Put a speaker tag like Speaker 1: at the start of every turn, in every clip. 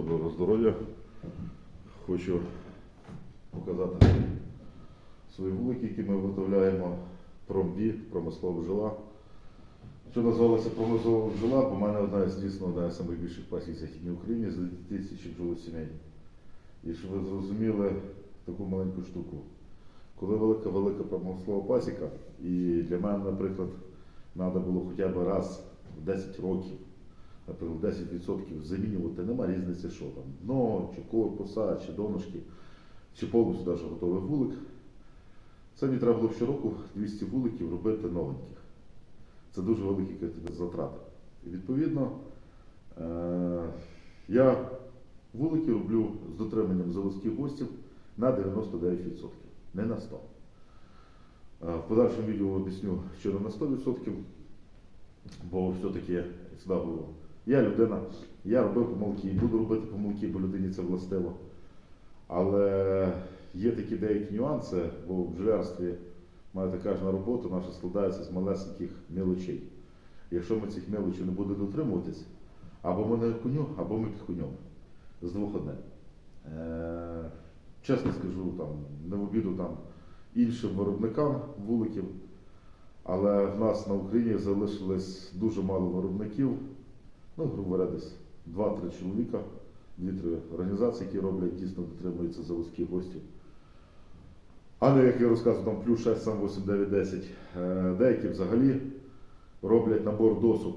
Speaker 1: доброго здоров'я. Хочу показати свої вулики, які ми виготовляємо промбі, промислова бджола. Що називалося промислова бджола, бо в мене одна дійсно одна з найбільших пасік в Західній Україні з тисячі бджолосімей. І щоб ви зрозуміли таку маленьку штуку. Коли велика велика промислова пасіка, і для мене, наприклад, треба було хоча б раз в 10 років, наприклад, 10% замінювати, нема різниці, що там, дно, чи корпуса, чи донышки, чи повністю навіть готовий вулик. Це мені треба було щороку 200 вуликів робити новеньких. Це дуже великі затрати. І відповідно, е- я вулики роблю з дотриманням заводських гостів на 99%, не на 100%. Е, В подальшому відео об'ясню, що не на 100%, бо все-таки завжди було. Я людина, я робив помилки і буду робити помилки, бо людині це властиво. Але є такі деякі нюанси, бо в бджолярстві маєте кожна робота наша складається з малесеньких мелочей. Якщо ми цих мелочей не будемо дотримуватись, або ми на коню, або ми під конем. З двох одне. Е, чесно скажу, там, не в обіду там, іншим виробникам вуликів, але в нас на Україні залишилось дуже мало виробників, ну, грубо говоря, десь 2-3 чоловіка, 2-3 організації, які роблять, дійсно дотримуються заводських гостів. А не, як я розказував, там плюс 6, сам 8, 9, 10. Е, Деякі взагалі роблять набор досок.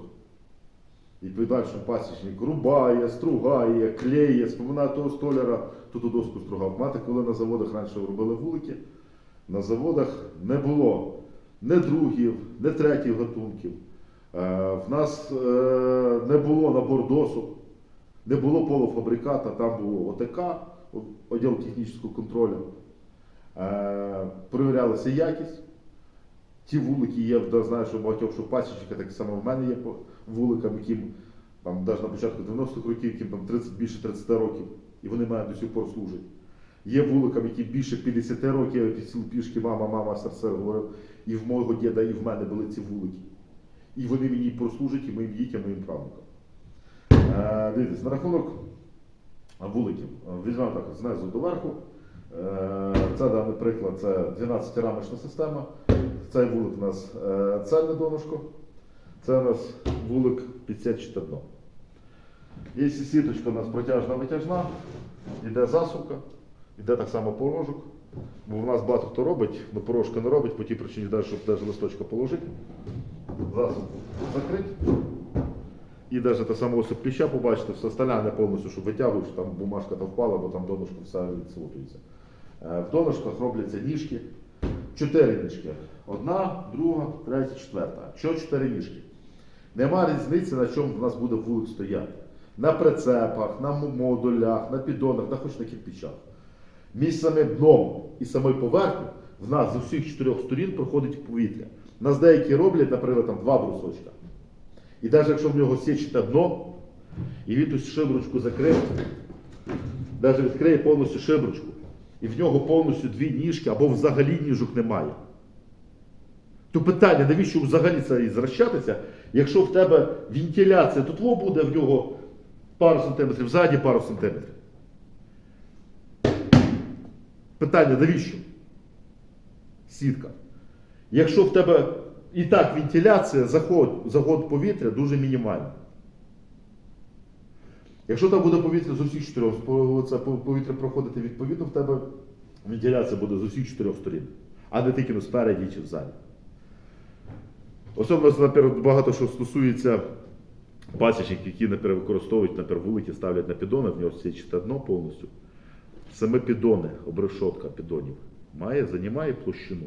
Speaker 1: І подальшим пасічник рубає, стругає, клеє, споминає того столяра, ту ту доску стругав. Мати, коли на заводах раніше робили вулики, на заводах не було не другів, не третіх гатунків. Е, В нас е, не було набор досок, не було полуфабриката, там було ОТК, відділ технічного контролю. Е, Перевірялася якість. Ті вулики є, знаю, що багатьох що пасічника, так само в мене є вуликам, яким там навіть на початку 90-х років, яким там 30, більше 30 років, і вони мають до сих пор служать. Є вуликам, які більше 50 років, я пішки, мама, мама, серце говорив, і в мого діда, і в мене були ці вулики. І вони мені прослужать, і моїм дітям, і моїм правнукам. Е, дивіться, на рахунок вуликів. Візьмемо так, знизу до верху. Е, Це даний приклад, це 12-рамочна система. Цей вулик у нас е, цельне донышко. Це у нас вулик 54 дно. Є сіточка у нас протяжна витяжна, йде засувка, йде так само порожок. Бо в нас багато хто робить, але порожка не робить, по тій причині, щоб навіть листочка положити. Засувку закрити. І навіть те саме ось пліща побачите, все остальне не повністю, щоб витягуєш, там бумажка та впала, бо там донышко все відсутується. Е, В донышках робляться ніжки. Чотири ніжки. Одна, друга, третя, четверта. Що чотири ніжки? Нема різниці, на чому в нас буде вулик стояти. На прицепах, на модулях, на піддонах, на хоч на кирпичах. Між самим дном і самою поверхнею в нас з усіх чотирьох сторін проходить повітря. Нас деякі роблять, наприклад, там два брусочка. І навіть якщо в нього січите дно, і він тут шибручку закриє, навіть відкриє повністю шибручку, і в нього повністю дві ніжки або взагалі ніжок немає. То питання, навіщо взагалі це зрощатися, якщо в тебе вентиляція, тут во буде в нього пару сантиметрів, ззаді пару сантиметрів. Питання, навіщо? Сітка. Якщо в тебе і так вентиляція, заход, заход повітря дуже мінімальний. Якщо там буде повітря з усіх чотирьох, це повітря проходити відповідно, в тебе вентиляція буде з усіх чотирьох сторін, а не тільки ну, спереді чи ззаді. Особливо, наприклад, багато що стосується пасічників, які не перевикористовують на вулики, ставлять на піддони, в нього січите дно повністю. Саме піддони, обрешотка піддонів, має, займає площину.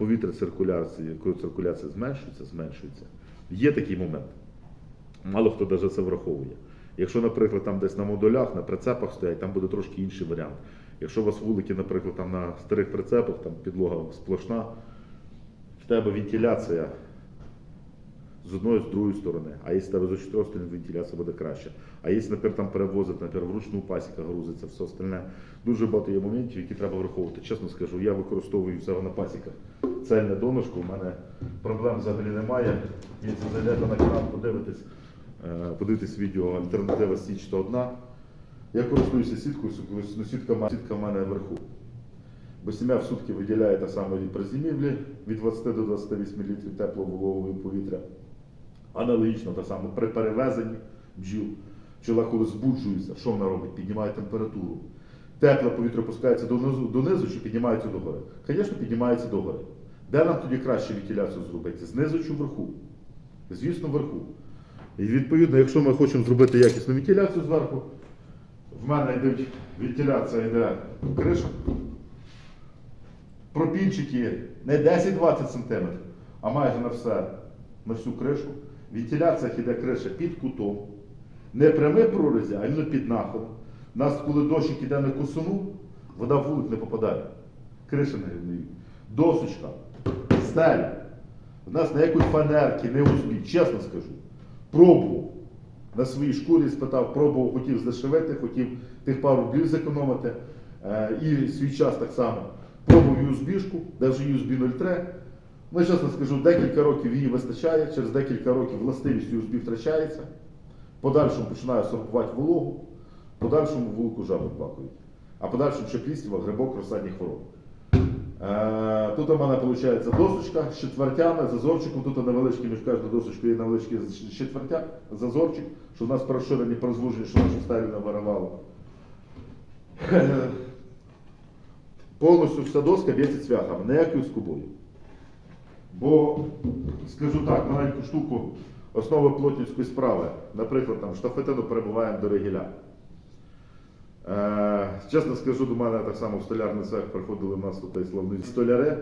Speaker 1: Повітря циркуляції, коли циркуляція зменшується, зменшується. Є такий момент. Мало хто навіть це враховує. Якщо, наприклад, там десь на модулях, на прицепах стоять, там буде трошки інший варіант. Якщо у вас вулики, наприклад, там на старих прицепах, там підлога сплошна, в тебе вентиляція з одної, з другої сторони, а якщо тебе з чотирьох сторон вентиляція буде краще. А якщо, наприклад, там перевозить, наприклад, вручну пасіка грузиться, все остальне. Дуже багато є моментів, які треба враховувати. Чесно скажу, я використовую все на пасіках. Цельне донышко, у мене проблем взагалі немає. Якщо зайдете на канал, подивитесь, е, подивитесь відео Альтернатива Січ 101, Я користуюся сіткою, ну, сітка, сітка в мене вверху. Бо сім'я в сутки виділяє та саме від при зимівлі від 20 до 28 літрів теплого вологого повітря. Аналогічно так само при перевезенні бджіл. Пчела, коли збуджується, що вона робить? Піднімає температуру. Тепле повітря опускається донизу, донизу чи піднімається догори? Звісно, піднімається догори. Де нам тоді краще вентиляцію зробити? Знизу чи вверху? Звісно, вверху. І відповідно, якщо ми хочемо зробити якісну вентиляцію зверху, в мене йде вентиляція йде криша. Пропінчики не 10-20 см, а майже на все, на всю кришу. В вентиляціях йде криша під кутом. Не пряме прорізі, а іменно під нахилом. У нас, коли дощик іде на косуну, вода в вулик не попадає. Криша не гниє. Досочка, стеля. У нас ніякої фанерки, не узбі, чесно скажу. Пробував. На своїй шкурі спитав, пробував, хотів здешевити, хотів тих пару рублів зекономити. Е, і свій час так само. Пробував USB-шку, навіть USB 03. Ну, чесно скажу, декілька років її вистачає, через декілька років властивість USB втрачається. Подальшому починає сорбувати вологу, подальшому вулику жаби плакають. А подальшому ще пліснява, грибок, розсадні хвороби. Е, Тут у мене виходить досочка з четвертями, зазорчиком. Тут невеличкий між кожною досочкою є невеличкий з- четвертя, зазорчик, що в нас розширені прозвуження, що нашу стелю не виривало. Е, Повністю вся доска б'ється цвяхами, ніякою скобою. Бо, скажу так, маленьку штуку основи плотницької справи, наприклад, там штафетину перебуваємо до регіля. Е, чесно скажу, до мене так само в столярний цех приходили в нас тут славні столяри,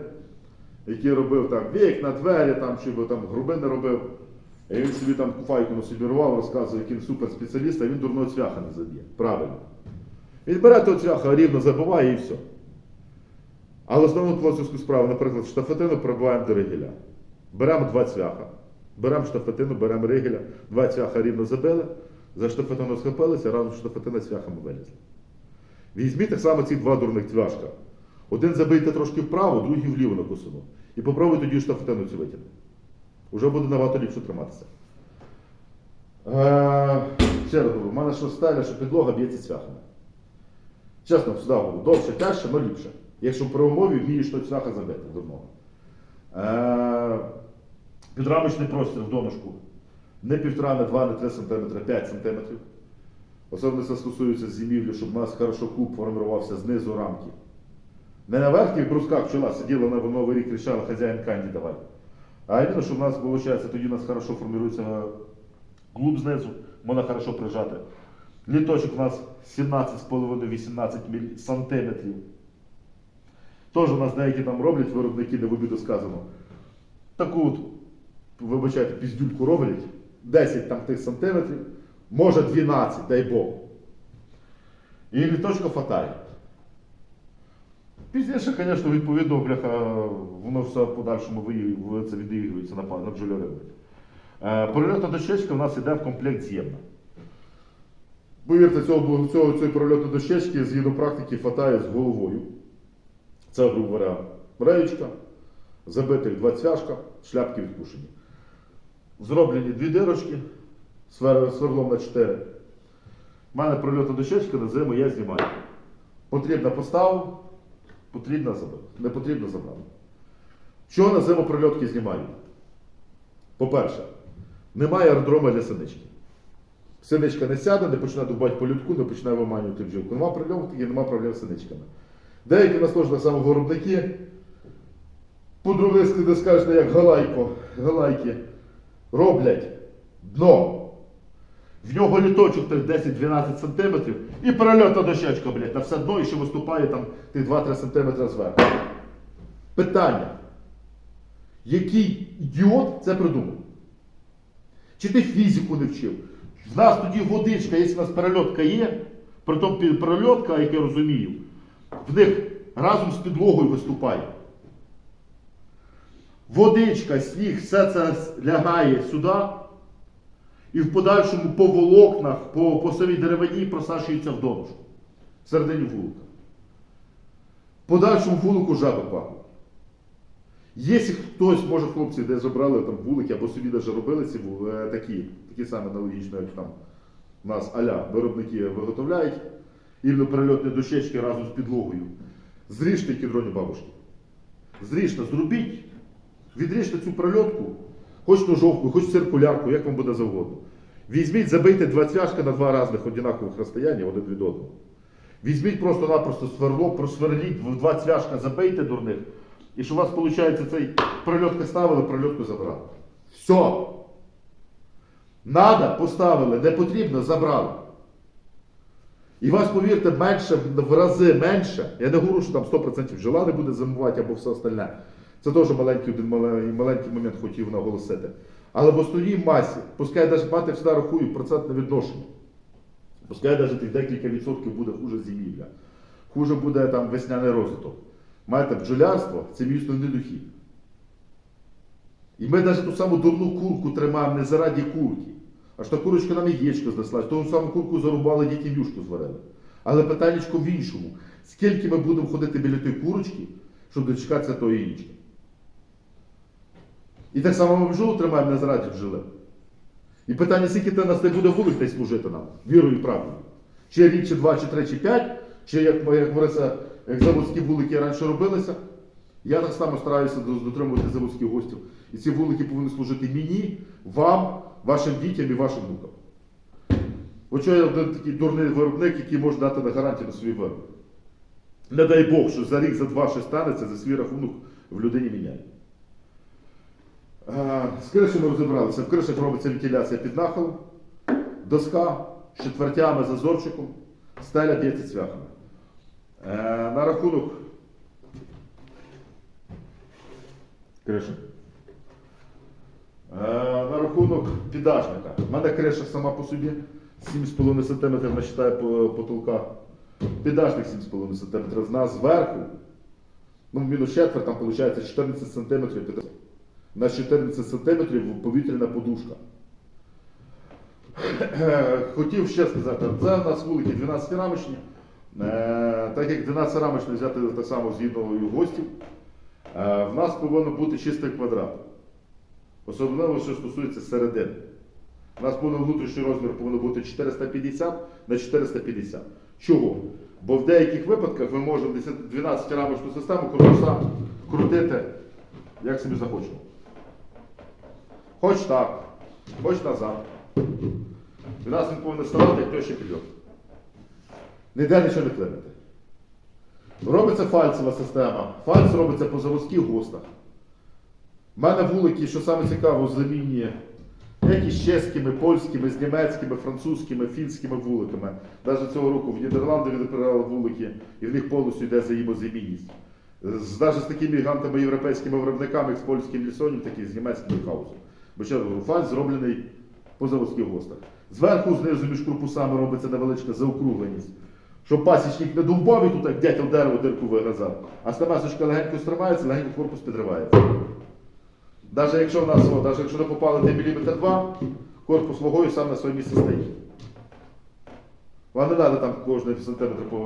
Speaker 1: які робив там вікна, двері, там, щоб там грубини робив. І він собі там куфайку на собі рвав, розказує, який він суперспеціаліст, а він дурного цвяха не заб'є. Правильно. Він бере того цвяха, рівно забиває і все. Але основну плотницьку справу, наприклад, штафетину перебуваємо до ригеля. Беремо два цвяха. Беремо штафетину, беремо ригеля, два цвяха рівно забили, за штафетину схопилися, разом штафетина цвяхами вилізли. Візьміть так само ці два дурних цвяшка. Один забийте трошки вправо, другий вліво на косину. І попробуйте тоді штафетину цю витягнути. Уже буде набагато ліпше триматися. Е, ще раз говорю, в мене що стеля, що підлога б'ється цвяхами. Чесно, сюди говорю, довше, тяжче, але ліпше. Якщо при умові вмієш то цвяха забити дурного. Е, підрамочний простір в донышку. Не півтора, не два, не три см, 5 см. Особливо це стосується зимівлі, щоб у нас хорошо куб формувався знизу рамки. Не на верхніх брусках пчела сиділа на новий рік, кричала хазяїн канді давай. А іменно, що в нас виходить, тоді у нас хорошо формується клуб знизу, можна хорошо прижати. Літочок у нас 17,5-18 міль- Теж у нас деякі там роблять виробники, де в обіду сказано. Таку от, вибачайте, піздюльку роблять, 10 там тих сантиметрів, може 12, дай Бог. І літочка фатає. Пізніше, звісно, відповідно, бляха, воно все в подальшому це відігрується на, на бджоляреві. Е, Прольотна дощечка в нас йде в комплект з'ємна. Повірте, цього, цього, цієї прольотної дощечки згідно практики фатає з головою. Це, грубо говоря, реєчка, забитих два цвяшка, шляпки відпушені. Зроблені дві дирочки, сверлом на 4. У мене прольотна дощечка на зиму я знімаю. Потрібно поставив, потрібно забив. Не потрібно забрав. Чого на зиму прольотки знімаю? По-перше, немає аеродрома для синички. Синичка не сяде, не почне дубати по людку, не почне виманювати бджілку. Нема прильотки, нема проблем з синичками. Деякі в нас теж так само виробники. Подруги не скажете, як галайко, галайки, роблять дно. В нього літочок так 10-12 см і перельотна дощечка, блядь, на все дно і ще виступає там тих 2-3 см зверху. Питання. Який ідіот це придумав? Чи ти фізику не вчив? В нас тоді водичка, якщо в нас перельотка є, притом перельотка, як я розумію, в них разом з підлогою виступає. Водичка, сніг, все це лягає сюди, і в подальшому по волокнах, по, по самій деревині просашується в донышку, всередині вулика. В подальшому вулику жаби пахнуть. Якщо хтось, може хлопці, де забрали там вулики або собі навіть робили ці е, такі, такі самі аналогічні, як там у нас аля виробники виготовляють, іменно перельотні дощечки разом з підлогою. Зріжте кедроні бабушки. Зріжте, зробіть, відріжте цю прольотку, хоч ножовку, хоч циркулярку, як вам буде завгодно. Візьміть, забийте два цвяшка на два різних однакових розстояння один від одного. Візьміть просто-напросто сверло, просверліть в два цвяшка, забийте дурних. І що у вас виходить цей прольотка ставили, прольотку забрали. Все. Надо, поставили, не потрібно, забрали. І вас, повірте, менше, в рази менше. Я не говорю, що там 100% жила не буде зимувати або все остальне. Це теж маленький, один маленький момент хотів наголосити. Але в основній масі, пускай навіть мати всегда рахує процентне відношення. Пускай навіть тих декілька відсотків буде хуже зимівля, хуже буде там весняний розвиток. Маєте бджолярство це мій основний дохід. І ми навіть ту саму дурну курку тримаємо не заради курки. Аж та курочка нам яєчко знесла, ту саму курку зарубали, дітям юшку зварили. Але питаннячко в іншому. Скільки ми будемо ходити біля тої курочки, щоб дочекатися того яєчка? І так само ми бджолу тримаємо не заради бджоли. І питання, скільки те нас не буде вулик десь служити нам, вірою і правдою. Чи рік, чи два, чи три, чи п'ять, чи як, як як заводські вулики раніше робилися. Я так само стараюся до- дотримувати заводських гостів. І ці вулики повинні служити мені, вам, вашим дітям і вашим внукам. От що я один такий дурний виробник, який може дати на гарантію на свій виробник. Не дай Бог, що за рік, за два щось станеться, за свій рахунок в людині міняє. З кришами розібралися. В кришах робиться вентиляція під нахилом, доска з четвертями, зазорчиком, стеля б'ється цвяхами. Е, На рахунок криша. Е, На рахунок піддашника. У мене криша сама по собі 7,5 см насчитає потолка. Піддашник 7,5 см. В нас зверху, ну мінус четверть, там виходить 14 см. На 14 см повітряна подушка. Хотів ще сказати, це у нас вулики 12 рамочні. Е, Так як 12 рамочні взяти так само згідно гостів, в нас повинен бути чистий квадрат. Особливо, що стосується середини. У нас повинен внутрішній розмір повинен бути 450 на 450. Чого? Бо в деяких випадках ми можемо 12 рамочну систему корпуса крутити, як собі захочемо. Хоч так, хоч назад. У нас він повинен ставати як тещий підйом. Ніде нічого не клинити. Робиться фальцева система. Фальц робиться по заводських гостах. У мене вулики, що саме цікаво, замінні як із чеськими, польськими, з німецькими, французькими, фінськими вуликами. Навіть цього року в Нідерланди відбирали вулики, і в них повністю йде взаємозамінність. З, навіть з такими гігантами європейськими виробниками, як з польським лісонім, так і з німецьким хаусом. Бо ще говорю, фальц зроблений по заводських гостах. Зверху, знизу між корпусами робиться невеличка заокругленість. Щоб пасічник не довбав і тут як дятел дерево дирку вигризав, а стамасочка легенько стримається, легенько корпус підривається. Навіть якщо в нас, о, навіть якщо не попали на міліметр два, корпус вагою сам на своє місце стоїть. Вам не треба там кожний сантиметр по.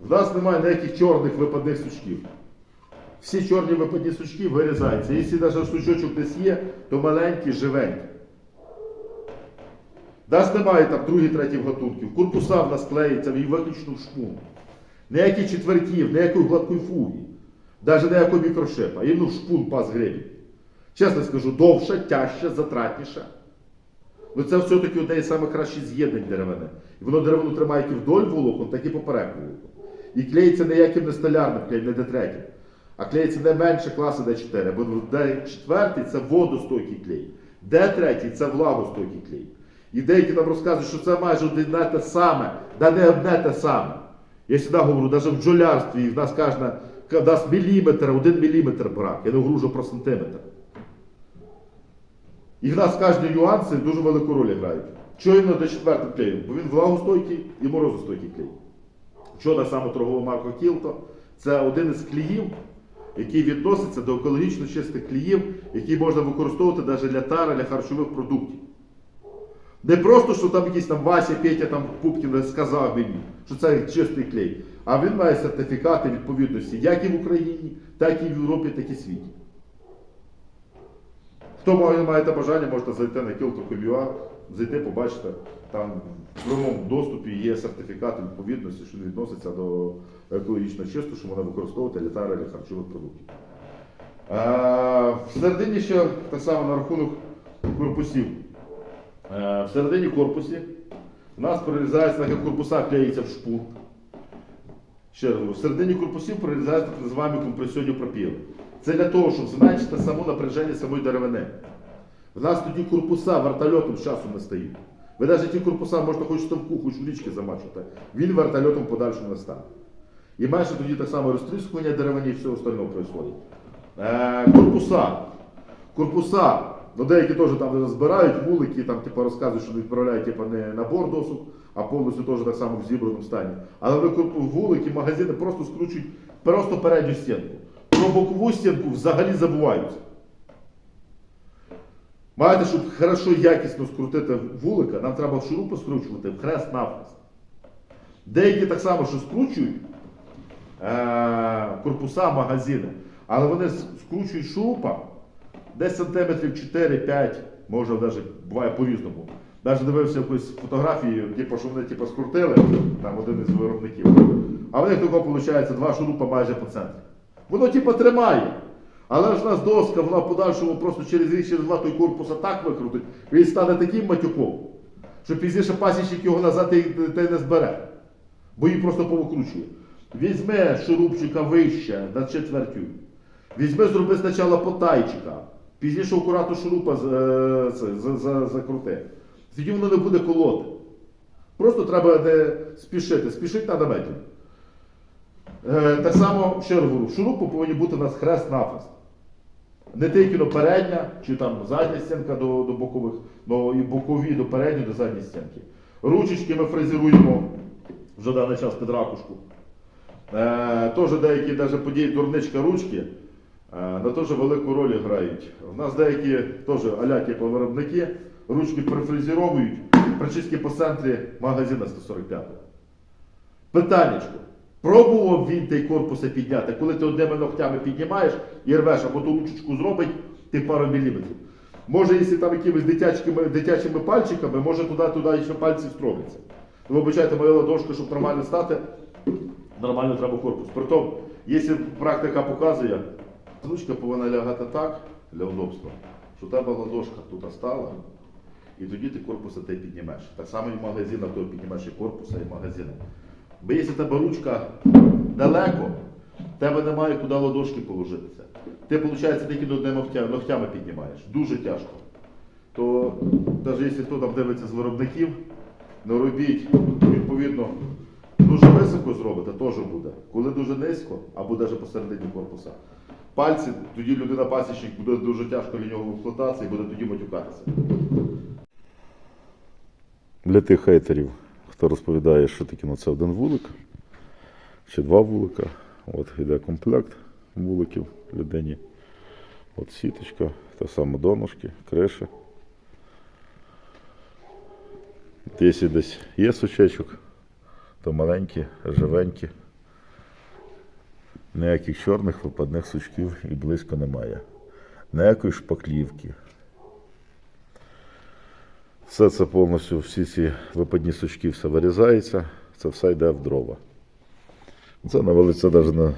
Speaker 1: В нас немає ніяких чорних випадних сучків. Всі чорні випадні сучки вирізаються. Якщо навіть сучочок десь є, то маленький, живенький. Нас немає там другий, третій гатунків. Корпуса в нас клеїться і виключно в шпун. Ніяких четвертів, ніякої гладкої фуги. Навіть ніякого мікрошипа. Іменно в шпун пас гребінь. Чесно скажу, довше, тяжче, затратніше. Ну це все-таки одне із найкращих з'єднань деревини. І воно деревину тримає як вдоль волокон, так і поперек волокон. І клеїться не яким не столярним клеєм, не D3, а клеїться не менше класу D4, бо D4 це водостойкий клей, D3 це влагостойкий клей. І деякі нам розказують, що це майже одне те саме, да не одне те саме. Я завжди говорю, навіть в бджолярстві в нас кожна дасть міліметр, один міліметр брак. Я не говорю про сантиметр. І в нас кожні нюанси дуже велику роль грають. Іменно до четвертим клеєм? Бо він влагостойкий і морозостойкий клей. Так само торгова марка Кілто? Це один із клеїв, який відноситься до екологічно чистих клеїв, які можна використовувати навіть для тари, для харчових продуктів. Не просто, що там якийсь там Вася, Петя там Пупкін сказав мені, що це чистий клей, а він має сертифікати відповідності як і в Україні, так і в Європі, так і в світі. Хто має, маєте бажання, можете зайти на Kilto.com.ua, зайти, побачите. Там в прямому доступі є сертифікат відповідності, що відноситься до екологічно чисто, що можна використовувати для тарелі харчових продуктів. Е, Всередині ще так само на рахунок корпусів. Е, Всередині корпусі у нас прорізається, так як корпуса клеїться в шпу. Ще раз говорю, в середині корпусів прорізаються так називаємо компресійні пропіли. Це для того, щоб зменшити саму напряження самої деревини. В нас тоді корпуса вертольотом з часу не стають. Ви навіть ті корпуса можете хоч в ставку, хоч в річки замачувати. Він вертольотом подальшому не стане. І менше тоді так само розтріскування деревини і все остального відбувається. Е, корпуса. Корпуса, ну деякі теж там збирають вулики, там типу, розказують, що відправляють типу, не набор досок, а повністю теж так само в зібраному стані. Але вулики, магазини просто скручують просто передню стінку. Про бокову стінку взагалі забуваються. Маєте, щоб хорошо якісно скрутити вулика, нам треба шурупи скручувати в хрест навхрест. Деякі так само, що скручують е- корпуса, магазини, але вони скручують шурупа десь сантиметрів 4-5, може навіть буває по-різному. Навіть дивився якусь фотографію, типу, що вони типу, скрутили, там один із виробників. А в них такого виходить два шурупа майже по центрі. Воно типу тримає. Але ж у нас доска, вона в подальшому просто через рік, через два той корпус так викрутить, він стане таким матюком, що пізніше пасічник його назад та й не збере. Бо її просто повикручує. Візьми шурупчика вище на четвертю. Візьми, зроби спочатку потайчика, пізніше акуратно шурупа е, це, за- за- закрути. Тоді воно не буде колоти. Просто треба не спішити. Спішити треба медленно. Так само, ще раз говорю, шурупу повинні бути у нас хрест-нафест. Не тільки до передня, чи там задня стінка до, до бокових, но і бокові до передньої, до задньої стінки. Ручечки ми фрезеруємо вже даний час під ракушку. Е, теж деякі навіть події дурничка ручки на теж велику роль грають. У нас деякі теж аля типу виробники ручки перефрезеровують, причистки по центрі магазина 145. Питаннячко. Пробував він той корпуса підняти, коли ти одними ногтями піднімаєш і рвеш, або ту ручечку зробить ти пару міліметрів. Може, якщо там якимись дитячими, дитячими пальчиками, може туди-туди ще пальці встромляться. Ви вибачайте, моя ладошка, щоб нормально стати, нормально треба корпус. Притом, якщо практика показує, ручка повинна лягати так для удобства, що тебе ладошка тут стала, і тоді ти корпуса ти піднімеш. Так само і в магазинах ти піднімаєш і корпуса, і магазини. Бо якщо тебе ручка далеко, тебе немає куди ладошки положитися. Ти, виходить, тільки ногтями піднімаєш. Дуже тяжко. То навіть якщо хто там дивиться з виробників, не робіть, відповідно, дуже високо зробите, теж буде. Коли дуже низько, або навіть посередині корпуса. Пальці, тоді людина пасічник буде дуже тяжко ліньово в експлуатації і буде тоді матюкатися. Для тих хейтерів, хто розповідає, що таке ну, це один вулик чи два вулика. От йде комплект вуликів людині. От сіточка, та саме донышки, криша. Якщо десь є сучечок, то маленькі, живенькі. Ніяких чорних випадних сучків і близько немає. Ніякої шпаклівки. Все це повністю, всі ці випадні сучки все вирізається, це все йде в дрова. Це навалиться навіть на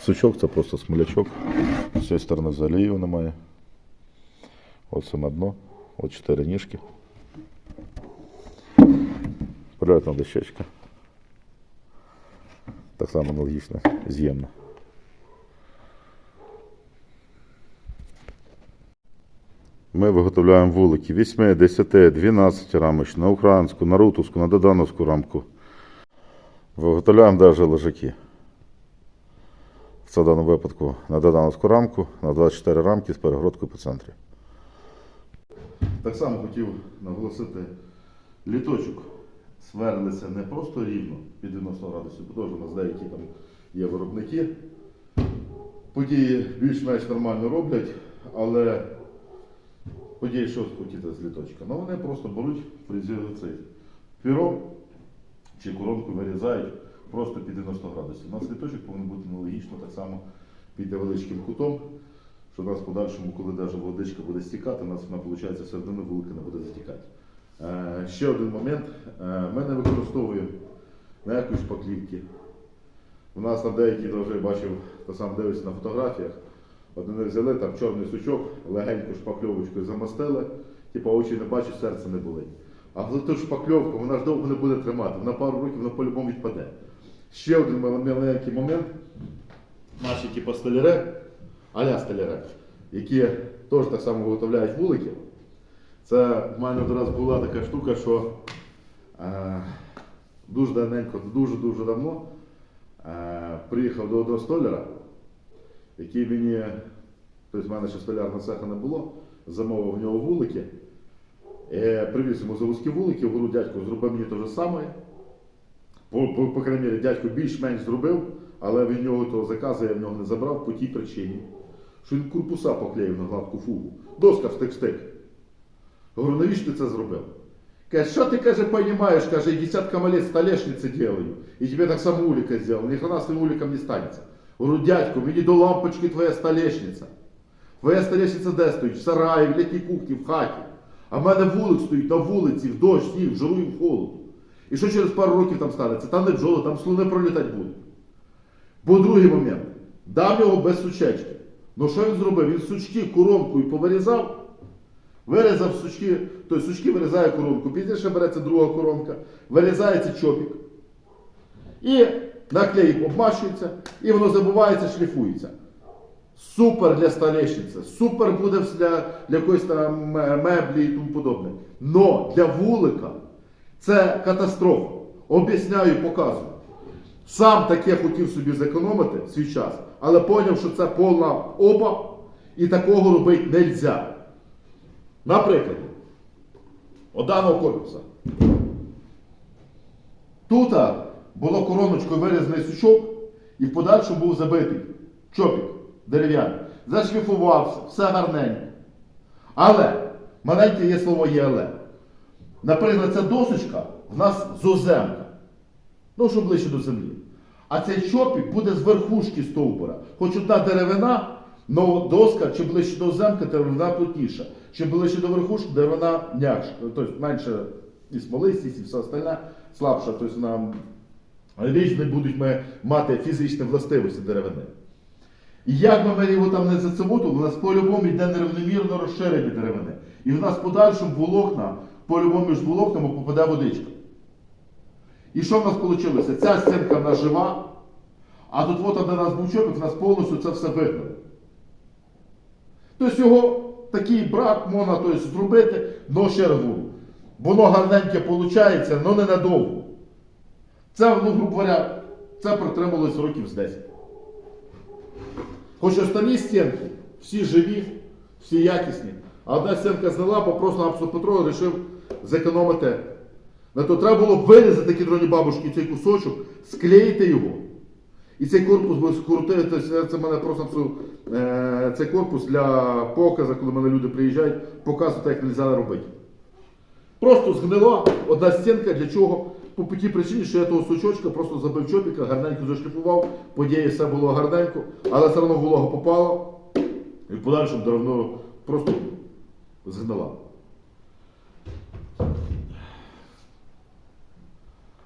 Speaker 1: сучок, це просто смолячок. З цієї сторони взагалі його немає. От саме дно, от чотири ніжки. Прильотна дощечка. Так само аналогічно, з'ємна. Ми виготовляємо вулики 8, 10, 12 рамочні, на українську, на рутовську, на додановську рамку. Виготовляємо навіть лежаки. В даному випадку на додановську рамку, на 24 рамки з перегородкою по центрі. Так само хотів наголосити, літочок сверлиться не просто рівно під 90 градусів, бо теж у нас деякі там є виробники. Події більш-менш нормально роблять, але події що хотіти з літочка? Ну вони просто беруть, фрезують цей піром чи коронку вирізають просто під 90 градусів. У нас літочок повинен бути аналогічно так само під невеличким кутом, що у нас в подальшому, коли навіть водичка буде стікати, у нас вона, виходить, середини вулики не буде затікати. Е, ще один момент. Е, ми не використовуємо ніякої шпаклівки. У нас там деякі вже бачив, то сам дивився на фотографіях. От вони взяли там чорний сучок, легеньку шпакльовочкою замостили, типу очі не бачу, серце не болить. А коли ту шпакльовку, вона ж довго не буде тримати, на пару років вона по-любому відпаде. Ще один маленький момент. Наші типу столяри, аля столяри, які теж так само виготовляють вулики. Це в мене один раз була така штука, що е, дуже давненько, дуже-дуже давно е, приїхав до одного столяра, який мені, тобто в мене ще столярного цеха не було, замовив в нього вулики. Е, привіз йому заводські вулики, говорю, дядько, зроби мені те ж саме. По, по, по крайній мірі, дядько більш-менш зробив, але він нього того заказу я в нього не забрав по тій причині, що він корпуса поклеїв на гладку фугу. Доска встик-стик. Говорю, навіщо ти це зробив? Каже, що ти, каже, понимаешь, каже, и десяткам лет столешницы делаю, и тебе так само улика сделал, ни хрена с твоим уликом не станется. Говорю, дядьку, мені до лампочки твоя столешниця. Твоя столешниця де стоїть? В сараї, в літній кухні, в хаті. А в мене вулик стоїть на вулиці, в дощ, сніг, в жару і в холоду. І що через пару років там станеться? Там не бджоли, там слони пролітати будуть. Бо другий момент. Дав його без сучечки. Ну що він зробив? Він сучки коронкою повирізав, Вирізав сучки, тобто сучки вирізає коронку, пізніше береться друга коронка, вирізається чопік. І наклеїк обмащується, і воно забувається, шліфується. Супер для столешниці, супер буде для, для якоїсь там меблі і тому подобне. Но для вулика це катастрофа. Об'ясняю, показую. Сам таке хотів собі зекономити свій час, але зрозумів, що це повна опа і такого робити не можна. Наприклад, от даного корпуса. Тут було короночкою вирізаний сучок і в подальшому був забитий чопік дерев'яний. Зашліфувався, все гарненько. Але, маленьке є слово є але. Наприклад, ця досочка в нас зоземка. Ну, що ближче до землі. А цей чопік буде з верхушки стовбура. Хоч одна деревина, але доска, чим ближче до земки, деревина плотніша. Чим ближче до верхушки, деревина м'якша. Тобто менше і смолистість, і все остальне слабша. Тобто вона різні будуть ми мати фізичні властивості деревини. І як би ми його там не зацемотували, у нас по-любому йде нерівномірно розширення деревини. І в нас подальшому волокна, по-любому між волокнами попаде водичка. І що в нас вийшло? Ця стінка в нас жива, а тут от де у нас був чопік, в нас повністю це все вигнало. Тобто його такий брак можна тобто, зробити, але ще раз говорю, воно гарненьке виходить, але не надовго. Це, ну, грубо говоря, це протрималось років з 10. Хоч останні стінки, всі живі, всі якісні. А одна стінка зняла, бо просто Апостол Петро вирішив зекономити. На то треба було вирізати такі дроні бабушки цей кусочок, склеїти його. І цей корпус буде тобто це мене просто е, цей корпус для показу, коли мене люди приїжджають, показувати, як не можна робити. Просто згнила одна стінка для чого? По тій причині, що я того сучочка просто забив чопіка, гарненько зашліфував, події все було гарненько, але все одно волога попала і в подальшому давно просто згнила.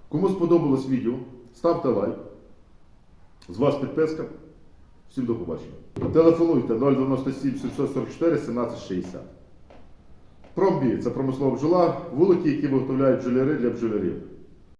Speaker 1: Кому сподобалось відео, ставте лайк. З вас підписка. Всім до побачення. Телефонуйте 097 744 1760. Промбі це промислова бджола, вулики, які виготовляють бджоляри для бджолярів.